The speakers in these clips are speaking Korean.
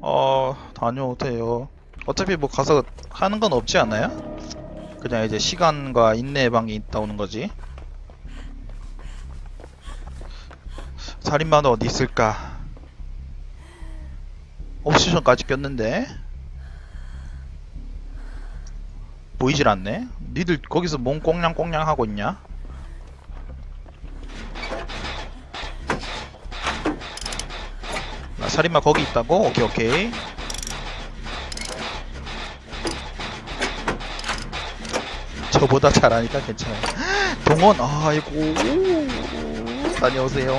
어, 다녀오세요. 어차피 뭐 가서 하는 건 없지 않나요? 그냥 이제 시간과 인내의 방이 있다 오는 거지. 살인마는 어디 있을까? 옵시션까지 꼈는데 보이질 않네. 니들 거기서 몸 꽁냥꽁냥 하고 있냐? 아, 살인마 거기 있다고? 오케이 오케이. 저보다 잘하니까 괜찮아요. 동원, 아이고. 다녀오세요.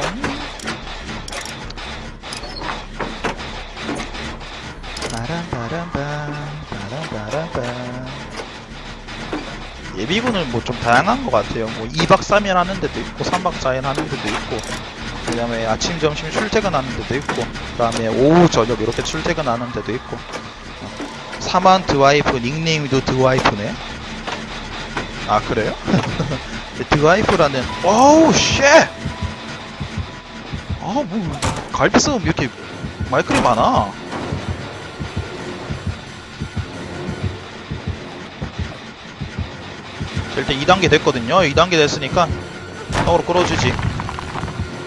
예비군은 뭐 좀 다양한 것 같아요. 뭐 2박 3일 하는 데도 있고, 3박 4일 하는 데도 있고, 그 다음에 아침, 점심 출퇴근하는 데도 있고, 그 다음에 오후, 저녁 이렇게 출퇴근하는 데도 있고. 어. 사만 드와이프, 닉네임도 드와이프네. 아, 그래요? 드와이프라는, 어우, 쉣! 아, 뭐, 갈비 싸움 이렇게 말글이 많아. 일단 2단계 됐거든요. 2단계 됐으니까 떡으로 끌어주지.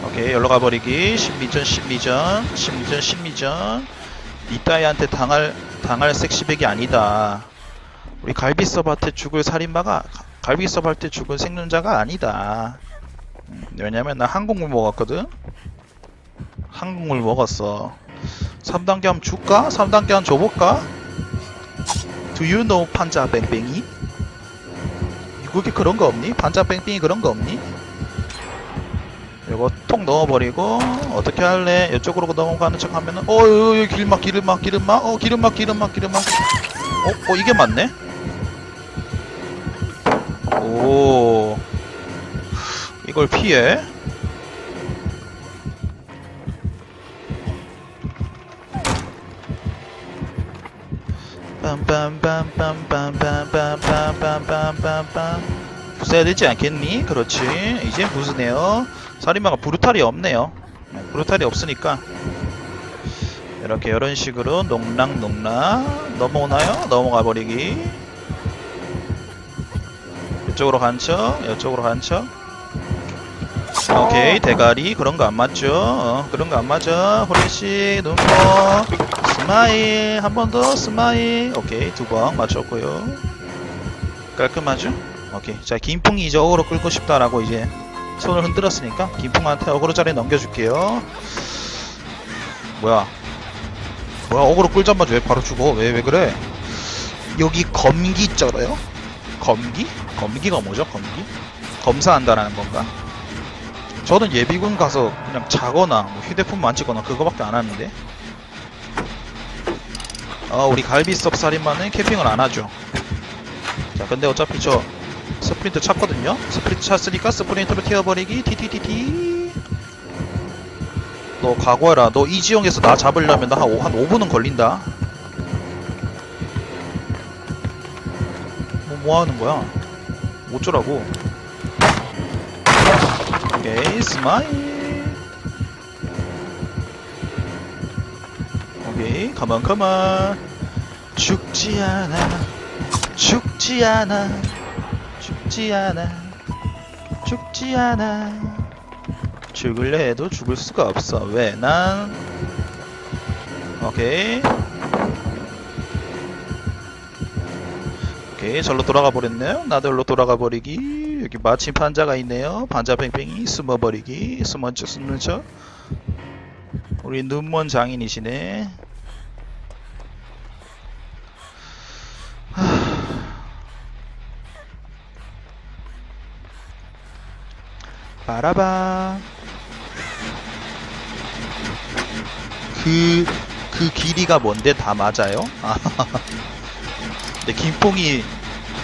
오케이, 열로 가버리기. 심리전, 심리전, 심리전, 심리전. 이따이한테 당할, 당할 섹시백이 아니다. 우리 갈비서밭에 죽을 살인마가 갈비서밭에 죽을 생존자가 아니다. 음, 왜냐면 나 한국물 먹었거든. 한국물 먹었어. 3단계 한번 줄까? 3단계 한번 줘볼까? Do you know 판자 뺑뺑이? 그게 그런 거 없니? 반짝 뺑뺑이 그런 거 없니? 이거 통 넣어버리고 어떻게 할래? 이쪽으로 넘어가는 척 하면은 어 여기 기름막 기름막 기름막 어 기름막 기름막 기름막 어? 어 이게 맞네? 오 이걸 피해? 빰빰빰빰빰빰빰빰빰빰빰 부숴야 되지 않겠니? 그렇지. 이제 부수네요. 살인마가 브루탈이 없네요. 네, 브루탈이 없으니까. 이렇게 이런 식으로 농락농락. 넘어오나요? 넘어가 버리기. 이쪽으로 간척 이쪽으로 간척 오케이 대가리 그런 거 안 맞죠? 어, 그런 거 안 맞아. 호리씨 눈꺼 스마일 한 번 더 스마일. 오케이 두 번 맞췄고요. 깔끔하죠? 오케이 자 김풍이 이제 어그로 끌고 싶다라고 이제 손을 흔들었으니까 김풍한테 어그로 자리 넘겨줄게요. 뭐야? 뭐야 어그로 끌자마자 왜 바로 죽어? 왜 왜 그래? 여기 검기 있잖아요? 검기? 검기가 뭐죠? 검기? 검사한다라는 건가? 저는 예비군 가서 그냥 자거나 뭐 휴대폰 만지거나 그거밖에 안 하는데. 어 우리 갈비섭 살인마는 캠핑을 안 하죠. 자 근데 어차피 저 스프린트 찼거든요. 스프린트 찼으니까 스프린트로 튀어버리기. 티티티티 너 각오해라. 너 이 지형에서 나 잡으려면 나한 5분은 걸린다. 뭐, 뭐 하는 거야? 어쩌라고 오케이 스마일. 오케이. 가만 가만. 죽지 않아. 죽지 않아. 죽지 않아. 죽지 않아. 죽을래 해도 죽을 수가 없어. 왜? 난 오케이. 오케이. 절로 돌아가 버렸네요. 나도 절로 돌아가 버리기 여기 마침 판자가 있네요. 판자 팽팽이 숨어버리기 숨은 척 숨는 척. 우리 눈먼 장인이시네. 하... 바라바 그, 그 길이가 뭔데 다 맞아요? 아, 근데 김뽕이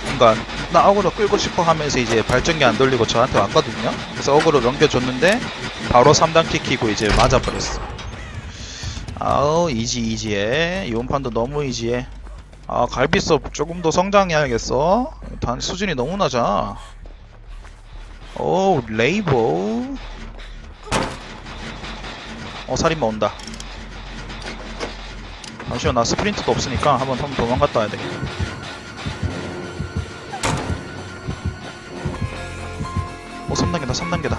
뭔가 나 어그로 끌고 싶어 하면서 이제 발전기 안 돌리고 저한테 왔거든요. 그래서 어그로 넘겨줬는데 바로 3단 킥키고 이제 맞아버렸어. 아우 이지 이지해. 이번 판도 너무 이지해. 아 갈비섭 조금 더 성장해야겠어 단 수준이 너무 낮아 오 레이보 어 살인마 온다 잠시만 나 스프린트도 없으니까 한번 도망갔다 와야 되겠다 3단계다 3단계다.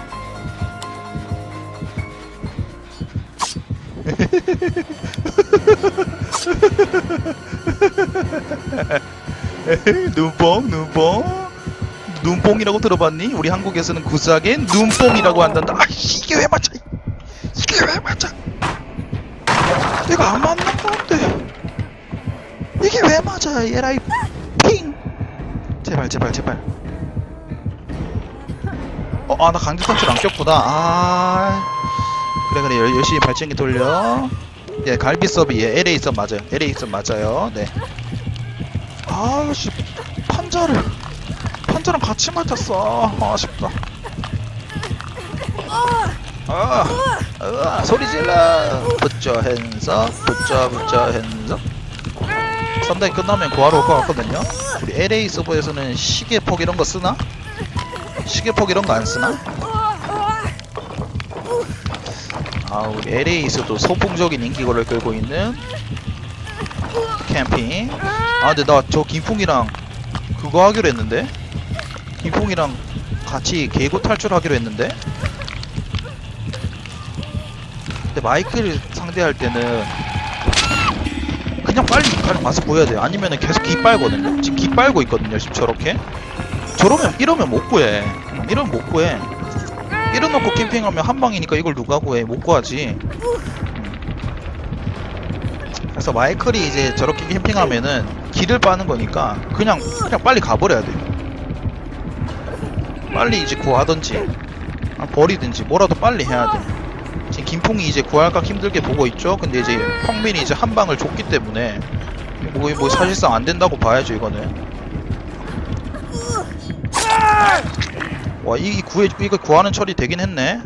눈뽕 눈뽕. 눈뽕이라고 들어봤니? 우리 한국에서는 구수하게 눈뽕이라고 한단다. 아 이게 왜 맞아? 이게 왜 맞아? 내가 안 맞는 건데. 이게 왜 맞아? 얘라이 핑. 제발 제발 제발. 어 아 나 강제 탈출 안 꼈구나. 아. 그래 그래. 열- 열심히 발전기 돌려. 예 갈비 서비 예 LA 서 맞아요. LA 서 맞아요. 네. 아씨 판자를 판자랑 같이 맞았어. 아, 아쉽다. 아, 아 소리 질러. 붙여 핸서 붙여 붙여 핸서. 3단이 끝나면 구하러 올 것 같거든요. 우리 LA 서버에서는 시계 폭 이런 거 쓰나? 시계폭 이런 거 안 쓰나? 아 우리 LA에서도 소풍적인 인기를 끌고 있는 캠핑. 아 근데 나 저 김풍이랑 그거 하기로 했는데? 김풍이랑 같이 계고 탈출하기로 했는데? 근데 마이크를 상대할 때는 그냥 빨리 와서 보여야 돼요 아니면은 계속 기 빨거든요? 지금 기 빨고 있거든요 지금 저렇게 저러면 이러면 못 구해 이러면 못 구해 이러놓고 캠핑하면 한 방이니까 이걸 누가 구해 못 구하지 그래서 마이클이 이제 저렇게 캠핑하면은 길을 빠는 거니까 그냥 그냥 빨리 가버려야 돼. 빨리 이제 구하든지 아, 버리든지 뭐라도 빨리 해야 돼. 지금 김풍이 이제 구할까 힘들게 보고 있죠. 근데 이제 평민이 이제 한 방을 줬기 때문에 뭐, 뭐 사실상 안 된다고 봐야죠 이거는. 와, 이, 이 구해 이거 구하는 처리 되긴 했네.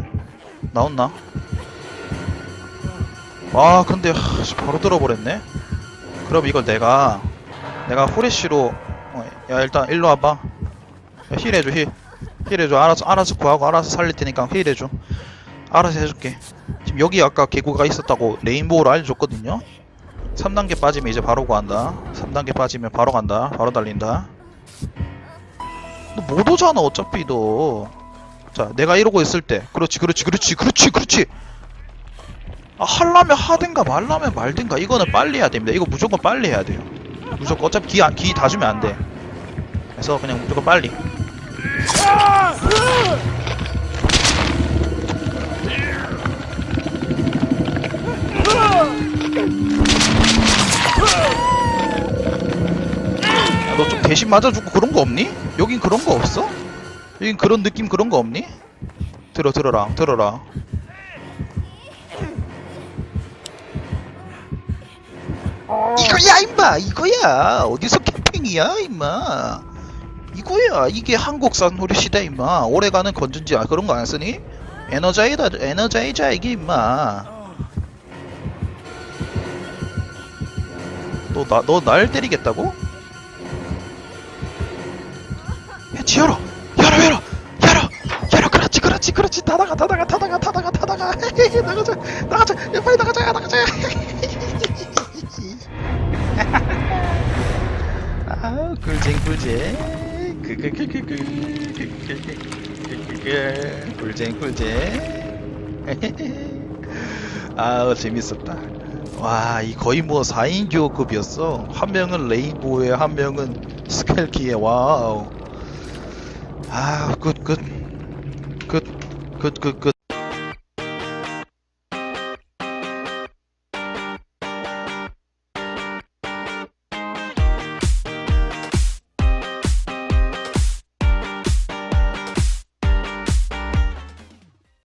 나왔나? 아 근데 하, 씨, 바로 들어버렸네. 그럼 이걸 내가 내가 후레쉬로 어, 야 일단 일로 와봐. 야, 힐 해줘 힐. 힐 해줘. 알아서 알아서 구하고 알아서 살릴 테니까 힐 해줘. 알아서 해줄게. 지금 여기 아까 개구가 있었다고 레인보우로 알려줬거든요. 3단계 빠지면 이제 바로 구한다. 3단계 빠지면 바로 간다. 바로 달린다 너 못 오잖아 어차피 너 자 내가 이러고 있을 때 그렇지 그렇지 그렇지 그렇지 그렇지 아, 하려면 하든가 말라면 말든가 이거는 빨리 해야 됩니다. 이거 무조건 빨리 해야 돼요. 무조건 어차피 기, 안- 기다 주면 안 돼. 그래서 그냥 무조건 빨리. 대신 맞아주고 그런 거 없니? 여긴 그런 거 없어? 여긴 그런 느낌 그런 거 없니? 들어 들어라 들어라 이거야 임마 이거야 어디서 캠핑이야 임마 이거야 이게 한국산 후레시다 임마 오래가는 건전지 아, 그런 거 안 쓰니? 에너자이다 에너자이자 이게 임마 너나너 날 때리겠다고? 열어 열어 열어 열어 열어 그렇지 그렇지 그렇지 타다가 타다가 타다가 타다가 타다가 나가자 나가자 야 빨리 나가자 나가자 아 꿀잼 꿀잼 그그그그그그그그그 꿀잼 꿀잼 아 재밌었다 와 이 거의 뭐 4인 듀오급이었어 한 명은 레인보우에 한 명은 스켈키에 와우 Ah, good, good. Good, good, good, good.